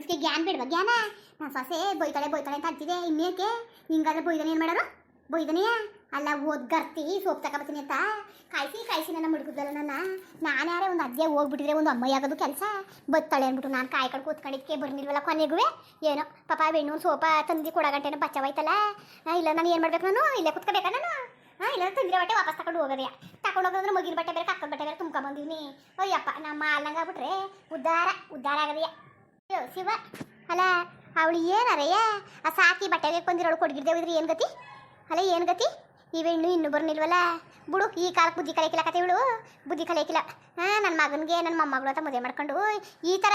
ಇದಕ್ಕೆ ಜ್ಞಾನ ಬಿಡ್ವಾ? ಜ್ಞಾನ ನಾನು ಸೊಸೆ ಬೈತಾಳೆ ಬೈತಾಳೆ ಅಂತ ಅಂತಿದೆ ಇನ್ನೇಕೆ? ಹಿಂಗಾದ್ರೆ ಬೈದನೆ ಏನು ಮಾಡೋರು ಬೈದನೆಯಾ? ಅಲ್ಲ ಓದ್ಗರ್ತಿ ಸೋಪ್ ತಗೊಬತ್ತೀನಿ ಅಂತ. ಕಾಯಿಸಿ ಕಾಯಿಸಿ ನನ್ನ ಮುಡ್ಕೋದಲ್ಲ ನನ್ನ. ನಾನು ಯಾರೇ ಒಂದು ಅಜ್ಜೆ ಹೋಗ್ಬಿಟ್ಟಿದ್ರೆ ಒಂದು ಅಮ್ಮ ಆಗೋದು ಕೆಲಸ. ಬತ್ತಾಳೆ ಅಂದ್ಬಿಟ್ಟು ನಾನು ಕಾಯಿ ಕಡೆ ಕೂತ್ಕೊಂಡಿದ್ಕೆ ಬರ್ನಿಲ್ವಲ್ಲ ಕೊನೆಗೂ ಏನೋ, ಪಾಪ ಬೆಣ್ಣು ಸೋಪ ತಂದು ಕೊಡಗಂಟೆನ ಬಚ್ಚವಾಯ್ತಲ್ಲ. ಇಲ್ಲ ನಾನು ಏನು ಮಾಡ್ಬೇಕು ನಾನು? ಇಲ್ಲೇ ಕೂತ್ಕೋಬೇಕಾ ನಾನು? ಹಾಂ ಇಲ್ಲ, ತಂದಿರೋ ಬಟ್ಟೆ ವಾಪಸ್ ತಗೊಂಡು ಹೋಗೋದೇ ತಗೊಂಡು ಹೋಗೋದ್ರೆ ಮಗಿನ ಬಟ್ಟೆ ಬೇರೆ ಕಕ್ಕದ ಬಟ್ಟೆ ಬೇರೆ ತುಂಬ್ಕೊಂಡ್ ಬಂದೀನಿ. ಅಯ್ಯಪ್ಪ ನಮ್ಮ ಅಲ್ಲಂಗಾಗ್ಬಿಟ್ರೆ ಉದ್ಧಾರ ಉದ್ಧಾರ ಆಗದೆಯ? ಶಿವ. ಅಲ್ಲ ಅವಳು ಏನರಯ್ಯ ಆ ಸಾಕಿ ಬಟ್ಟೆಗೆ ಬಂದಿರೋಳು ಕೊಡ್ಗಿರ್ದೇವಿದ್ರೆ ಏನು ಗತಿ? ಅಲ್ಲ ಏನು ಗತಿ? ಈ ಇನ್ನೂ ಇನ್ನೂ ಬರ್ನಿಲ್ವಲ್ಲ? ಬಿಡು, ಈ ಕಾಲಕ್ಕೆ ಬುದ್ಧಿ ಕಲಿಕಿಲ್ಲ ಕತೆ ಇವಳು. ಬುದ್ಧಿ ಕಲಿಕಿಲ್ಲ ಹಾಂ ನನ್ನ ಮಗನಿಗೆ ನನ್ನ ಮೊಮ್ಮಗಳು ಅಂತ ಮದುವೆ ಮಾಡ್ಕೊಂಡು ಈ ಥರ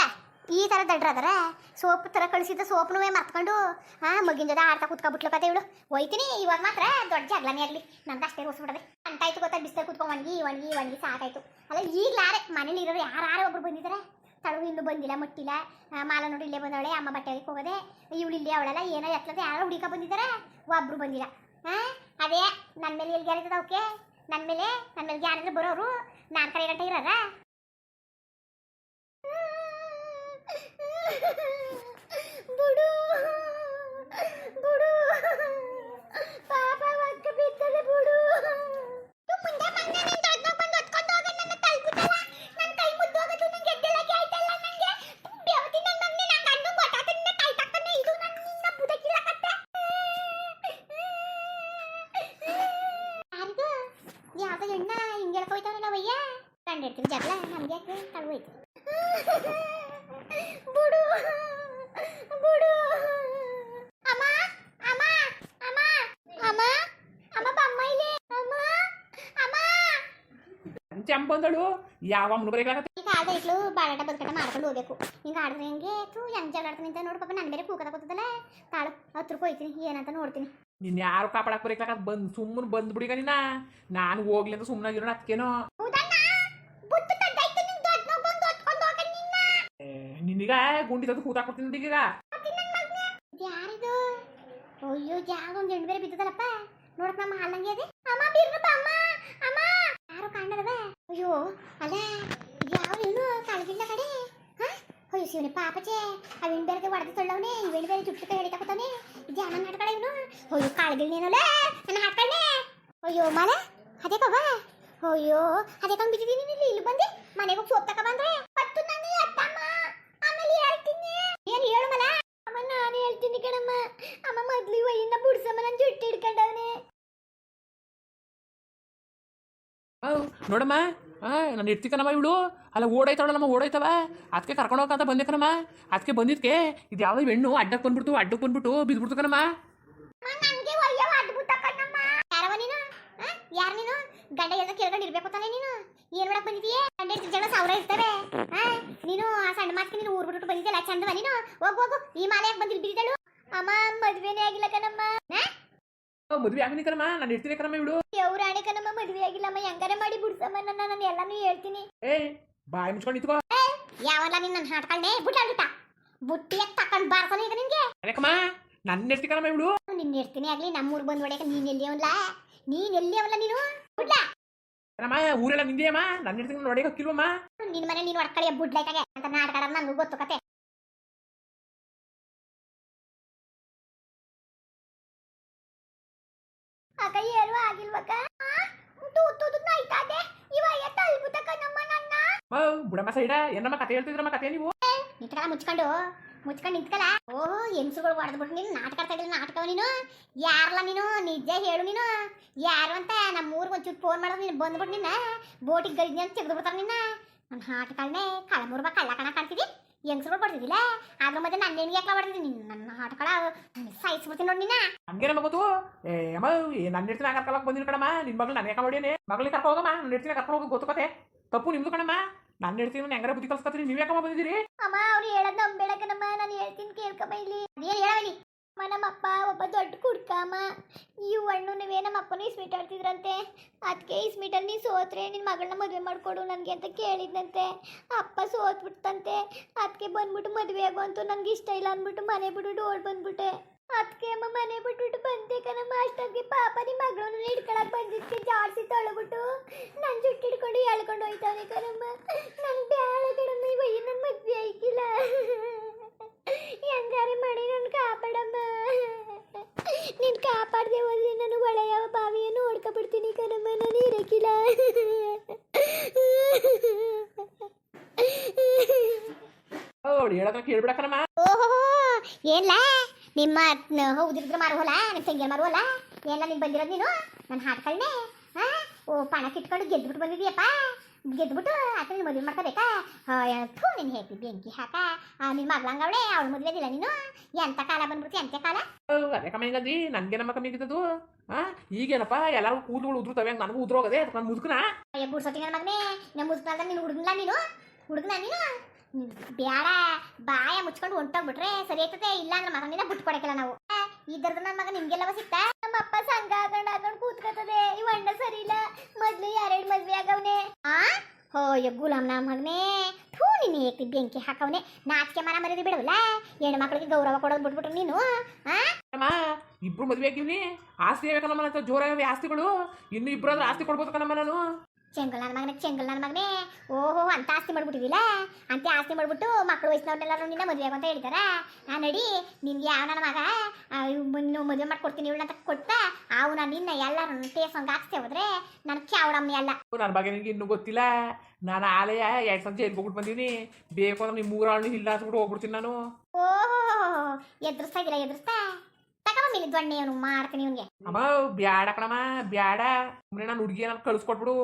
ಈ ಥರ ದಡ್ರದಾರ? ಸೋಪ್ ಥರ ಕಳಿಸಿದ್ದ ಸೋಪ್ನೂ ಮರ್ತ್ಕೊಂಡು ಹಾಂ ಮಗಿನ ಜೊತೆ ಆಡ್ತಾ ಕುತ್ಕೊಬಿಟ್ಲು ಕತೆ ಇವಳು. ಹೋಯ್ತೀನಿ, ಇವಾಗ ಮಾತ್ರ ದೊಡ್ಡ ಜಗಳನೇ ಆಗಲಿ. ನಂದು ಅಷ್ಟೇ ರೋಸ್ಬಿಡದೆ ಅಂಟಾಯ್ತು ಗೊತ್ತಾ ಬಿಸಿಲು ಕುತ್ಕೊಂಡು ಒಣಗಿ ಒಣಗಿ ಒಣಗಿ ಸಾಕಾಯ್ತು. ಅಲ್ಲ ಈಗಲಾರೆ ಮನೇಲಿ ಇರೋರು ಯಾರು ಒಬ್ರು ಬಂದಿದ್ದಾರೆ ತಳವು ಇನ್ನೂ ಬಂದಿಲ್ಲ, ಮುಟ್ಟಿಲ್ಲ. ಮಾಲ ನೋಡಿ, ಇಲ್ಲೇ ಬಂದವಳೆ, ಅಮ್ಮ ಬಟ್ಟೆ ಒಗೆಕ್ ಹೋಗೋದೆ. ಇವಳು ಇಲ್ಲೇ, ಅವಳೆಲ್ಲ, ಏನೋ ಎತ್ತಲದೆ ಯಾರೋ ಹುಡುಕ ಬಂದಿದ್ದಾರೆ, ಒಬ್ರು ಬಂದಿಲ್ಲ. ಹಾಂ ಅದೇ ನನ್ನ ಮೇಲೆ ಎಲ್ಲಿ ಗ್ಯಾರ ಓಕೆ ನನ್ನ ಮೇಲೆ ನನ್ನ ಮೇಲೆ ಗ್ಯಾರ ಬರೋರು? ನಾನು ಕಡೆ ಗಂಟೆ ಬುಡು ಬುಡು ಪಾಪ ಒಕ್ಕ ಬಿದ್ದಲೆ ಬುಡು ಮುಂದೆ ಬಂದೆ ನೀನ್ ದೊಡ್ಡ ಬಂದು ಹೊತ್ಕೊಂಡು ಹೋಗ ನನ್ನ ತಲ್ಪುತ್ತಲ್ಲ ನನ್ನ ಕೈ ಮುದ್ದು ಹೋಗೋದು ನಂಗೆ ಎದ್ದೆಲಾಗಿ ಆಯ್ತಲ್ಲ ನನಗೆ ಬೆವತಿ ನನ್ನ ಮಗನಿ ನನ್ನ ಗಂಡು ಗೊತ್ತಾತ ನಿನ್ನ ಕೈ ತಕ್ಕನೆ ಇದು ನನ್ನ ನಿನ್ನ ಬುದಕಿಲ್ಲ ಕತ್ತೆ ಯಾರಿಗೂ ಯಾವ್ದೋ ಹೆಣ್ಣ ಹಿಂಗೆ ಹೇಳ್ಕೊಯ್ತಾವಲ್ಲ ವಯ್ಯ ಕಂಡಿರ್ತೀವಿ ಜಗಳ ನಮ್ಗೆ ಯಾಕೆ ತಳ್ವೈತು ಬುಡು ಬುಡು. ಅಮ್ಮ ಅಮ್ಮ ಅಮ್ಮ ಅಮ್ಮ ಅಮ್ಮ ಬಮ್ಮ ಇಲ್ಲಿ. ಅಮ್ಮ ಅಮ್ಮ. ಚಂಪ ಬಂದಳು ಯಾವ ಮುನುಬರಿಗಾಗತ್ತೆ ಈಗ ಆದ ಇಟ್ಲು ಬಾಳಾಟ ಬದುಕಟ ಮಾಡ್ಕೊಂಡು ಹೋಗ್ಬೇಕು. ಹಿಂಗೆ ಆಡಿದ್ರೆ ಹೆಂಗೆ ತೂ ಹೆಂಗ್ ಜಗಳ ಆಡ್ತೀನಿ ಅಂತ ನೋಡು ಪಾಪ ನನ್ನ ಬೇರೆ ಕೂಕದ ಕೂತದಲ್ಲ. ತಾಳು ಹತ್ತು ರೂಪಾಯಿ ಹೋಯ್ತೀನಿ ಏನಂತ ನೋಡ್ತೀನಿ. ನಿನ್ ಯಾರು ಕಾಪಾಡಕ್ ಬರೀಕಾಗ ಬಂದ್ ಸುಮ್ಮನೆ ಬಂದ್ಬಿಡಿಗ ನಿನ್ನ ನಾನು. ಹೋಗ್ಲಿ ಅಂತ ಸುಮ್ಮನೆ ಇರೋಣ ಅದಕ್ಕೇನೋ ಬುತ್ತು ತದ್ದಾಯ್ತು ನಿನ್ ದೊಡ್ಡ ಮಗ ಬಂದು ಹೊತ್ಕೊಂಡು ಹೋಗ ನಿನ್ನ ನಿನಗ ಗುಂಡಿ ತಂದು ಕೂತಾಕೊಡ್ತೀನಿ ಈಗ. ಯಾರಿದು? ಅಯ್ಯೋ, ಜಾಗ ಒಂದು ಹೆಣ್ಣು ಬೇರೆ ಬಿದ್ದದಲ್ಲಪ್ಪ. ನೋಡಕ್ ನಮ್ಮ ಹಾಲಂಗೆ ಅದೇ ಅಮ್ಮ ಬೀರ್ನಪ್ಪ ಅಮ್ಮ ಅಮ್ಮ. ಯಾರು ಕಾಣದವ ಅಯ್ಯೋ, ಅಲ್ಲ ಯಾವ ಏನು ಕಾಳಗಿಲ್ಲ ಕಡೆ ಹಾ? ಅಯ್ಯೋ, ಶಿವನಿ ಪಾಪಚೆ ಆ ಹೆಣ್ಣು ಬೇರೆ ಒಡೆದು ತೊಳ್ಳವನೆ. ಈ ಹೆಣ್ಣು ಬೇರೆ ಚುಟ್ಟು ಕೈ ಹಿಡಿತಾಕೊತಾನೆ ಇದು ಯಾವನ ನಾಟ್ಕಡೆ ಇವನು? ಅಯ್ಯೋ ಕಾಳಗಿಲ್ನೇನಲ್ಲ ನನ್ನ ಹಾಕಣ್ಣೆ ಅಯ್ಯೋ, ಮಾಲೆ, ಅದೇ ಕವ ಅಯ್ಯೋ, ಅದೇ ಕಂಡು ಬಿಟ್ಟಿದ್ದೀನಿ ಇಲ್ಲಿ. ಇಲ್ಲಿ ಬಂದು. ಮನೆಗೆ ಹೋಗಿ ಸೋಪ್ ತಕ ಬಂದ್ರೆ ಪತ್ತು ನಂಗೆ ಅತ್ತಮ್ಮ ಆಮೇಲೆ ಹೇಳ್ತೀನಿ ಏನು ಹೇಳು ಮಲ ಅಮ್ಮ ನಾನು ಹೇಳ್ತೀನಿ ಕಣಮ್ಮ ಅಮ್ಮ ಮೊದ್ಲು ವೈನ ಬುಡ್ಸಮ್ಮ ನನ್ನ ಜುಟ್ಟಿ ಹಿಡ್ಕೊಂಡವನೆ. ನೋಡಮ್ಮ. ಆ ನಾನು ಇರ್ತಿಕನಮ್ಮ ಇವಳು. ಅಲ್ಲ ಓಡಾಯ್ತಾವಳಮ್ಮ ಓಡಾಯ್ತವ. ಅದಕ್ಕೆ ಕರ್ಕೊಂಡು ಹೋಗಂತ ಬಂದೆ ಕಣಮ್ಮ. ಅದಕ್ಕೆ ಬಂದಿದ್ಕೆ ಇದು ಯಾವ ಹೆಣ್ಣು ಅಡ್ಡಕ್ಕೆ ಬಂದ್ಬಿಡ್ತು ಅಡ್ಡಕ್ಕೆ ಬಂದ್ಬಿಟ್ಟು ಬಿದ್ಬಿಡ್ತು ಕಣಮ್ಮ? ಯಾರ್ ನೀನು? ಗಂಡ ಎಲ್ಲ ಕೇಳ್ಕೊಂಡು ಇರ್ಬೇಕು ತಾನೆ ನೀನು. ಏನ್ ಮಾಡಕ್ ಬಂದಿದೀಯ ಗಂಡ ಜಗಳ ಸಾವಿರ ಇರ್ತವೆ? ನೀನು ಆ ಸಣ್ಣ ಮಾತಿಗೆ ನೀನು ಊರ್ ಬಿಟ್ಟು ಬಂದಿದ್ದಲ್ಲ ಚಂದವ ನೀನು? ಹೋಗು ಹೋಗು. ಈ ಮಾಲೆ ಯಾಕೆ ಬಂದಿಲ್ ಬಿದ್ದಿದ್ದಳು ಅಮ್ಮ ಮದ್ವೆನೇ ಆಗಿಲ್ಲ ಕಣಮ್ಮ. ಮದುವೆ ಆಗನಿ ಕಣಮ್ಮ? ನಾನು ಇರ್ತೀನಿ ಕಣಮ್ಮ ಇವಳು. ದೇವ್ರಾಣೆ ಕಣಮ್ಮ ಮದ್ವೆ ಆಗಿಲ್ಲಮ್ಮ ಹೆಂಗಾರ ಮಾಡಿ ಬಿಡ್ಸಮ್ಮ? ನನ್ನ ನಾನು ಎಲ್ಲಾನು ಹೇಳ್ತೀನಿ. ಏ ಬಾಯಿ ಮುಚ್ಕೊಂಡು ನಿಂತ್ಕೋ. ಯಾವಲ್ಲ ನಿನ್ನ ಹಾಡ್ಕೊಂಡೆ ಬುಟ್ಟ ಬಿಟ್ಟ ಬುಟ್ಟಿಯಾಗ ತಕೊಂಡ್ ಬಾರ್ತಾನೆ ಈಗ ನಿನ್ಗೆ? ಯಾಕಮ್ಮ ನನ್ನ ಇರ್ತಿ ಕಣಮ್ಮ ಇವಳು. ನಿನ್ನ ಇರ್ತೀನಿ ಆಗ್ಲಿ ನಮ್ಮೂರ್ ಬಂದ್ ಹೊಡ್ಯಾಕ ನೀನ್ ಎಲ್ಲಿ ಅವಲ್ಲ ನೀನ್ ಎಲ್ಲಿ ಅವಲ್ಲ ನೀನು? ಬುಡ್ಲ? ಕಣಮ್ಮ ಊರೆಲ್ಲ ನಿಂದೆಯಮ್ಮ? ನನ್ನ ಇರ್ತೀನಿ ನೋಡೇ ಹೋಗಿಲ್ವಮ್ಮ ನಿನ್ ಮನೆ ನೀನ್ ಹೊಡ್ಕಳಿಯ ಬುಡ್ಲೈತಾಗೆ ಅಂತ ನಾಟಕ ನಾನು ಗೊತ್ತು ಕತೆ. ಬುಡಮ್ಮ ಸೈಡ ಏನಮ್ಮ ಕತೆ ಹೇಳ್ತಿದ್ರಮ್ಮ ಕತೆ ನೀವು? ನಿಂತ್ಕಲ ಮುಚ್ಕೊಂಡು ಮುಚ್ಕೊಂಡು ನಿಂತ್ಕಲ್ಲ? ಓಹೋ ಹೆಂಗ್ಸುಗಳು ಹೊಡೆದ್ಬಿಟ್ಟು ನೀನು ನಾಟಕ ಆಡ್ತಾ ಇದ್ದಿಲ್ಲ ನಾಟಕ ನೀನು? ಯಾರಲ್ಲ ನೀನು? ನಿಜ ಹೇಳು ನೀನು? ಯಾರು ಅಂತ ನಮ್ಮ ಊರಿಗೆ ಒಂಚೂರು ಫೋನ್ ಮಾಡೋದು ನೀನು ಬಂದ್ಬಿಟ್ಟು ನಿನ್ನ? ಬೋಟಿಗೆ ಗಡಿದ್ನಿ ಅಂತ ತೆಗೆದು ಬಿಡ್ತಾರೆ ನಿನ್ನ? ನನ್ನ ಹಾಟಗಳನ್ನೇ ಕಳಮೂರು ಬಾ ಕಳ್ಳ ಕಣ ಕಾಣ್ತಿದ್ದಿ ಹೆಂಗ್ಸುಗಳು ಬಡ್ತಿದ್ದಿಲ್ಲ ಅದ್ರ ಮಧ್ಯೆ ನನ್ನ ಹೆಣ್ಣಿಗೆ ಯಾಕೆ ನಿನ್ನ ನನ್ನ ಹಾಟಗಳ ಸಾಯಿಸ್ಬಿಡ್ತೀನಿ ನೋಡಿ ನಿನ್ನ? ಹಂಗೇನಮ್ಮ ಗೊತ್ತು? ಏ ಅಮ್ಮ ನನ್ನ ಇರ್ತೀನಿ ಕರ್ಕೊಳಕ್ ಬಂದಿನ ಕಣಮ್ಮ. ನಿನ್ ಮಗಳು ನನಗೆ ಕರ್ಕೊಂಡೇನೆ ಮಗಳಿಗೆ ಕರ್ಕೊ ಹೋಗಮ್ಮ. ನನ್ನ ಇರ್ತೀನಿ ಕರ್ಕೊಂಡು ಹೋಗೋ ಗೊತ್ತು ಕತೆ? ತಪ್ಪು ನಿಮ್ದು ಕಣಮ್ಮ. ನನ್ನ ಹೇಳ್ತೀನಿ ಹೆಂಗಾರ ಬುದ್ಧಿ ಕಲ್ಸ್ಕೊತೀನಿ ನೀವು ಯಾಕಮ್ಮ ಬಂದಿದ್ದೀರಿ? ಅಮ್ಮ, ಅವ್ರು ಹೇಳದ್ ನಂಬೇಡಕನಮ್ಮ ನಾನು ಹೇಳ್ತೀನಿ ಕೇಳ್ಕಮ್ಮ ಇಲ್ಲಿ. ಅದೇನು ಹೇಳಿ ಅಮ್ಮ ನಮ್ಮ ಅಪ್ಪ ಒಬ್ಬ ದೊಡ್ಡ ಕುಡ್ಕಮ್ಮ ಈ ಹಣ್ಣು ನೀವೇ ನಮ್ಮ ಅಪ್ಪನೂ ಇಸ್ಮೀಟ್ ಆಡ್ತಿದ್ರಂತೆ. ಅದಕ್ಕೆ ಇಸ್ಮೀಟಲ್ಲಿ ನೀನು ಸೋತ್ರೆ ನಿನ್ನ ಮಗಳನ್ನ ಮದುವೆ ಮಾಡಿಕೊಡು ನನಗೆ ಅಂತ ಕೇಳಿದ್ನಂತೆ. ಅಪ್ಪ ಸೋತ್ಬಿಡ್ತಂತೆ ಅದಕ್ಕೆ ಬಂದ್ಬಿಟ್ಟು ಮದುವೆ ಆಗು ಅಂತೂ ನನಗೆ ಇಷ್ಟ ಇಲ್ಲ ಅಂದ್ಬಿಟ್ಟು ಮನೆ ಬಿಡ್ಬಿಟ್ಟು ಓಡ್ ಬಂದ್ಬಿಟ್ಟೆ. ಅದಕ್ಕೆ ಅಮ್ಮ ಮನೆ ಬಿಟ್ಬಿಟ್ಟು ಬಂದೆ ಕಣಮ್ಮ. ಅಷ್ಟೊತ್ತಿಗೆ ಪಾಪ ನಿಮ್ಮ ಮಗಳನ್ನ ಹಿಡ್ಕೊಳಕ್ ಬಂದಿದ್ದಕ್ಕೆ ಜಾಡ್ಸಿ ತೊಳೆಬಿಟ್ಟು ಹೊಯ್ತಾಳೆ ಕಣಮ್ಮ ನನ್ ಬ್ಯಾಳ ಕಣಮ್ಮ ಇವಯ್ಯ ನನ್ನ ಮದ್ವೆ ಆಯ್ಕಿಲ್ಲ ಹೆಂಗಾರೆ ಮಾಡಿ ನನ್ನ ಕಾಪಾಡಮ್ಮ ನೀನು ಕಾಪಾಡದೆ ಹೋದ್ರೆ ನಾನು ಒಳೆಯ ಬಾವಿಯನ್ನು ಹೊಡ್ಕೊಬಿಡ್ತೀನಿ ಕಣಮ್ಮ ನಾನು ಇರಕ್ಕಿಲ್ಲ ಹೇಳಕ ಓಹೋ ಏನ್ಲ ನಿಮ್ಮ ಹೌದಿದ್ರೆ ಮಾರುವಲ್ಲ ನಿಮ್ಮ ತಂಗಿಯ ಮಾರುವಲ್ಲ ಏನ ನೀನು ಬಂದಿರೋದು ನೀನು ನಾನು ಹಾಡ್ಕಳ್ನೆ ಓ ಪಣ ಕಿಟ್ಕೊಂಡು ಗೆದ್ಬಿಟ್ಟು ಬಂದಿದೀಯಪ್ಪ ಗೆದ್ಬಿಟ್ಟು ಆತ ನೀನು ಮದುವೆ ಮಾಡ್ಕೋಬೇಕಾ? ಥೂ ನೀನು ಹೇಳ್ತಿ ಬೆಂಕಿ ಹಾಕ. ನಿನ್ನ ಮಗ್ಲಂಗವಳೆ ಅವಳು ಮದುವೆದಿಲ್ಲ ನೀನು. ಎಂತ ಕಾಲ ಬಂದ್ಬಿಡ್ತಿ ಎಂತ ಕಾಲ? ಅದೇ ಕಮ್ಮಿ ಹೆಂಗಂದಿ ನನಗೆ ನಮ್ಮ ಕಮ್ಮಿ ಆಗಿದ್ದದು. ಹಾ ಈಗೇನಪ್ಪ ಎಲ್ಲರೂ ಕೂದಲು ಉದ್ರುತ್ತವೆ ಹಂಗೆ ನನಗೂ ಉದ್ರೋಗದೆ ಅದಕ್ಕೆ ನಾನು ಮುದುಕನ? ಅಯ್ಯ ಗುಡ್ಸೋತಿ ನನ್ನ ಮಗನೇ ನಮ್ಮ ಮುದುಕನಲ್ಲ ನೀನು ಹುಡುಗನ ನೀನು? ಹುಡುಗನ ನೀನು? ಬ್ಯಾಡ, ಬಾಯ ಮುಚ್ಕೊಂಡು ಹೊಂಟೋಗ್ಬಿಟ್ರೆ ಸರಿ ಆಯ್ತದೆ? ಇಲ್ಲ ಅಂದ್ರೆ ಮಗನಿಂದ ಬಿಟ್ಟು ಕೊಡಕ್ಕಿಲ್ಲ ನಾವು ಇದ್ರದ್ದು ನನ್ನ ಮಗ ನಿಮ್ಗೆಲ್ಲವ ಸಿಕ್ತಾ? ನಮ್ಮ ಅಪ್ಪ ಸಂಘ ಹಾಕೊಂಡು ಹಾಕೊಂಡು ಕೂತ್ಕೊತದೆ. ಇವ ಅಣ್ಣ ಸರಿ ಇಲ್ಲ ಮೊದ್ಲು ಯಾರೆರಡು ಮದ್ವೆ ಆಗವ್ನೆ? ಆ? ಹೋ ಗುಲಾಮ್ ನಮ್ಮ ಮಗನೇ. ಥೂ ಬೆಂಕಿ ಹಾಕವ್ನೆ. ನಾಚಿಕೆ ಮರ ಮರ್ಯಾದೆ ಬಿಡವಲ್ಲ ಹೆಣ್ಣು ಮಕ್ಕಳಿಗೆ ಗೌರವ ಕೊಡೋದು ಬಿಟ್ಬಿಟ್ರು ನೀನು? ಆ? ಇಬ್ರು ಮದ್ವೆ ಆಗಿವ್ನಿ. ಆಸ್ತಿ ಬೇಕಲ್ಲಮ್ಮ ಅಂತ ಜೋರಾಗವೆ ಆಸ್ತಿಗಳು. ಇನ್ನು ಇಬ್ರು ಆಸ್ತಿ ಕೊಡ್ಬೋದು ಕಣಮ್ಮ ನಾನು? ಚೆಂಗಲ್ ನನ್ನ ಮಗನೇ ಚೆಂಗಲ್ ನನ್ನ ಮಗನೇ. ಓಹೋ ಅಂತ ಆಸ್ತಿ ಮಾಡ್ಬಿಟ್ಟಿದಿಲ್ಲ ಅಂತ ಆಸ್ತಿ ಮಾಡ್ಬಿಟ್ಟು ಮಕ್ಕಳು ವಯಸ್ಸಿನವ್ರನ್ನೆಲ್ಲರೂ ನಿನ್ನ ಮದುವೆ ಅಂತ ಹೇಳ್ತಾರ ಆ ನಡಿ ನಿನ್ಗೆ ಯಾವ ನನ್ನ ಮಗ ಇನ್ನು ಮದುವೆ ಮಾಡ್ಕೊಡ್ತೀನಿ ಇವಳು ಅಂತ ಅವು ನಾನು ನಿನ್ನ ಎಲ್ಲರೂ ಟೇಸಂಗೆ ಹಾಕ್ಸ್ತೇ ಹೋದ್ರೆ ನನ್ನ ಕ್ಯಾವಡಮ್ಮಿ ಅಲ್ಲ. ನನ್ನ ಬಗ್ಗೆ ನಿನಗೆ ಇನ್ನೂ ಗೊತ್ತಿಲ್ಲ. ನಾನು ಆಲಯ ಎರಡು ಸಂಜೆ ಜೈಲ್ಗೆ ಹೋಗ್ಬಿಟ್ಟು ಬಂದೀನಿ. ಬೇಕು ಅಂದ್ರೆ ನಿಮ್ಮ ಮೂರಾಳು ಇಲ್ಲ ಅಂದ್ಬಿಟ್ಟು ಹೋಗ್ಬಿಡ್ತೀನಿ ನಾನು. ಓಹೋ ಎದುರಿಸ್ತಾ ಇದ್ದೀರಾ ಎದುರಿಸ್ತಾ? ಮೇಲೆ ದೊಣ್ಣೆ ಅವನು ಮಾಡ್ತೀನಿ ಇವನಿಗೆ. ಅಮ್ಮ ಬ್ಯಾಡ ಕಣಮ್ಮ ಬ್ಯಾಡ. ಸುಮ್ಮನೆ ನಾನು ಹುಡುಗಿ ನಾನು ಕಳಿಸ್ಕೊಟ್ಬಿಡು.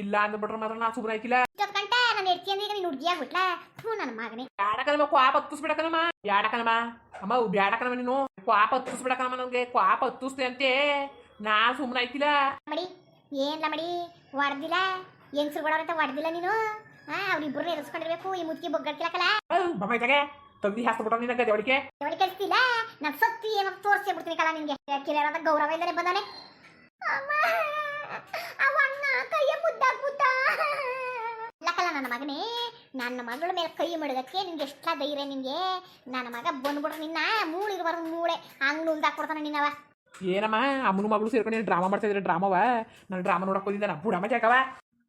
ಇಲ್ಲ ಅಂದ್ಬಿಟ್ರೆ ಮಾತ್ರ ನಾ ಸುಮ್ಮನೆ ಹಾಕಿಲ್ಲ ಇಷ್ಟೊತ್ತು ಗಂಟ ನಾನು ಹೆಡ್ತಿ ಅಂದ್ರೆ ಈಗ ನೀನು ಹುಡುಗಿ ಆಗ್ಬಿಟ್ಲ? ಹ್ಞೂ ನನ್ನ ಮಗನೇ. ಬ್ಯಾಡ ಕಣಮ್ಮ ಕ್ವಾಪ ಹತ್ತಿಸ್ಬಿಡ ಕಣಮ್ಮ. ಬ್ಯಾಡ ಕಣಮ್ಮ. ಅಮ್ಮ ಬ್ಯಾಡ ಕಣಮ್ಮ ನೀನು. ಕ್ವಾಪ ಹತ್ತಿಸ್ಬಿಡ ಕಣಮ್ಮ ನನಗೆ. ಕ್ವಾಪ ಹತ್ತಿಸ್ತೆ ಅಂತೆ. ನಾ ಸುಮ್ಮನೆ ಹಾಕಿಲ್ಲ ಮಡಿ ಏನ್ಲ ಮಡಿ ಹೊಡೆದಿಲ್ಲ ಹೆಂಗ್ಸ್ರು ಕೊಡೋರಂತ ಹೊಡೆದಿಲ್ಲ ನೀನು? ಹಾ ಅವ್ರಿಬ್ರು ಎದುರಿಸ್ಕೊಂಡಿರ್ಬೇಕು ಈ ಮುದುಕಿ ಬೊಗ್ಗಡ್ತಿಲಕಲ್ಲ ಬಮ್ಮಾಯ್ತಾಗೆ ತೆಗ್ದು ಹಾಸ್ಬಿಟ್ಟ ನಿನ್ನ ಗದೆ ಒಳಗೆ. ನೋಡಿ ಕೆಲ್ಸತಿಲ್ಲ ನಾನು ಸತ್ತಿ ಏನೋ ತೋರಿಸಿ ಬಿಡ್ತೀನಿ ಕಲ ನಿನ್ಗೆ. ಕಿರಿಯರಾದ ಗೌರವ ಇಲ್ಲದೆ ಬಂದಾನೆ. ಅಮ್ಮ ಅವ ಕೈಯ ಮುದ್ದಾಕ್ಬಿಟ್ಟ ಲಕ್ಕಲ್ಲ ನನ್ನ ಮಗನೇ ನನ್ನ ಮಗಳ ಮೇಲೆ ಕೈ ಮಾಡಿದಕ್ಕೆ ನಿನ್ಗೆ ಎಷ್ಟ ಧೈರ್ಯ ನಿನ್ಗೆ? ನನ್ನ ಮಗ ಬಂದ್ಬಿಟ್ರೆ ನಿನ್ನ ಮೂಳಿರ್ಬಾರ್ದು ಮೂಳೆ. ಹಂಗ್ ಕೊಡ್ತಾನ ನಿನ್ನವ. ಏನಮ್ಮ ಅಮ್ಮನ ಮಗಳು ಸೇರ್ಕೊಂಡು ಡ್ರಾಮಾ ಮಾಡ್ತಾ ಇದ್ರೆ? ಡ್ರಾಮವ ನಾನು ಡ್ರಾಮಾ ನೋಡಕ್ ಹೋಗಿದ್ದೆ ನಾ ಬುಡಮ್ಮ ಜಾಕವ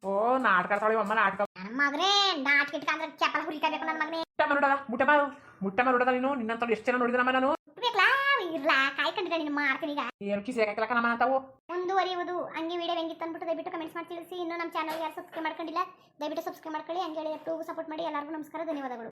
ಓ ನಾಟಕ ಆಡ್ತಾಳೆ ಅಮ್ಮ ನಾಟಕ. ನನ್ನ ಮಗನೇ ನಾಟಕ ಇಟ್ಕೊಂಡ್ರೆ ಚಪ್ಪಲ ಹುರಿಕಬೇಕು ನನ್ನ ಮಗನೇ. ಮುಟ್ಟಮ್ಮ ನೋಡದ ಮುಟ್ಟಮ್ಮ ಮುಟ್ಟಮ್ಮ ಮುಟ್ಟ ನೋಡದ ನೀನು? ನಿನ್ನಂತ ಎಷ್ಟು ಜನ ನೋಡಿದ್ರಮ್ಮ ನಾನು? ಬೇಕಲಾ ಇರ್ಲಾ ಕಾಯ್ಕೊಂಡಿದ್ದೆ ನೀನು? ಮಾಡ್ತೀನಿ ಈಗ. ಏನು ಕಿಸಿ ಹಾಕಲಕ್ಕ ನಮ್ಮ ಅಂತಾವು ಮುಂದುವರಿಯುವುದು. ಹಂಗೆ ವಿಡಿಯೋ ಹೆಂಗಿತ್ತು ಅಂದ್ಬಿಟ್ಟು ದಯವಿಟ್ಟು ಕಮೆಂಟ್ಸ್ ಮಾಡಿ ತಿಳಿಸಿ. ಇನ್ನು ನಮ್ಮ ಚಾನಲ್ ಯಾರು ಸಬ್ಸ್ಕ್ರೈಬ್ ಮಾಡ್ಕೊಂಡಿಲ್ಲ ದಯವಿಟ್ಟು ಸಬ್ಸ್ಕ್ರೈಬ್ ಮಾಡ್ಕೊಳ್ಳಿ. ಹಂಗೆ ಹೇಳಿ ಸಪೋರ್ಟ್ ಮಾಡಿ. ಎಲ್ಲರಿಗೂ ನಮಸ್ಕಾರ ಧನ್ಯವಾದಗಳು.